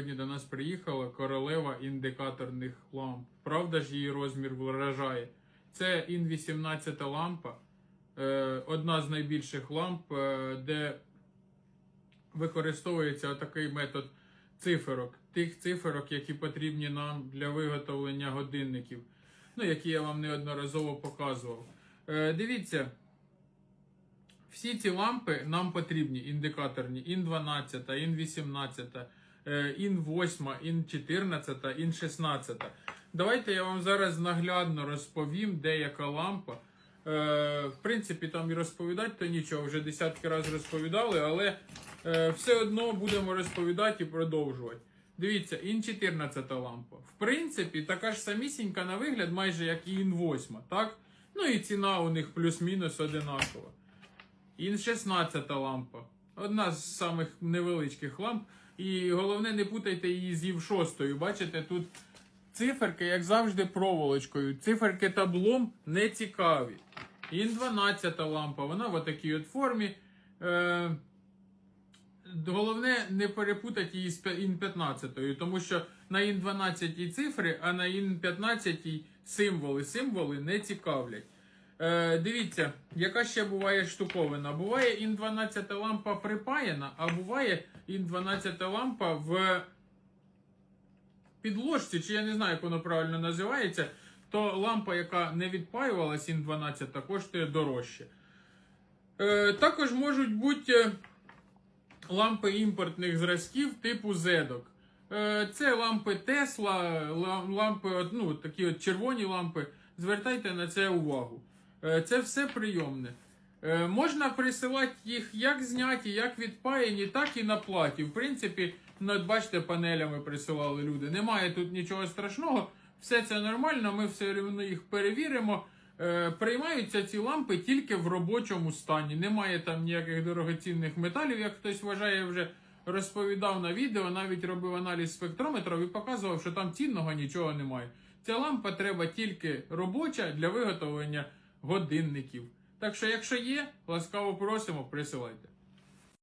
сьогодні до нас приїхала королева індикаторних ламп. Правда ж її розмір вражає. Це ін 18 лампа, е, одна з найбільших ламп, е, де використовується такий метод циферок, тих циферок, які потрібні нам для виготовлення годинників, ну, які я вам неодноразово показував. Е, дивіться, всі ці лампи нам потрібні індикаторні. Ін 12, ін 18, е, ін 8, ін 14, ін 16. Давайте я вам зараз наглядно розповім, де яка лампа. Е, в принципі, там і розповідати то нічого, вже десятки разів розповідали, але е, все одно будемо розповідати і продовжувати. Дивіться, ін 14 лампа. В принципі, така ж самісінька на вигляд, майже як і ін 8, так? Ну і ціна у них плюс-мінус одинакова. Ін 16 лампа. Одна з самих невеличких ламп. І головне, не путайте її з ІВ 6. Бачите, тут циферки, як завжди, проволочкою. Циферки таблом не цікаві. Ін 12 лампа, вона в такій от формі. Е, Головне не перепутати її з ін 15, тому що на ін 12 цифри, а на ін 15 символи. Символи не цікавлять. Е, дивіться, яка ще буває штуковина. Буває ін 12 лампа припаяна, а буває ін 12 лампа в підложці, чи я не знаю, як воно правильно називається, то лампа, яка не відпаювалась ін 12, коштує дорожче. Е, також можуть бути лампи імпортних зразків типу зедок. Е, Це лампи Тесла, лампи, ну, такі от червоні лампи. Звертайте на це увагу. Е, Це все прийомне. Е, Можна присилати їх як зняті, як відпаяні, так і на платі. В принципі, ну, бачите, панелями присилали люди. Немає тут нічого страшного. Все це нормально, ми все рівно їх перевіримо. Е, Приймаються ці лампи тільки в робочому стані. Немає там ніяких дорогоцінних металів, як хтось вважає, вже розповідав на відео, навіть робив аналіз спектрометрів і показував, що там цінного нічого немає. Ця лампа треба тільки робоча для виготовлення годинників. Так що, якщо є, ласкаво просимо, присилайте.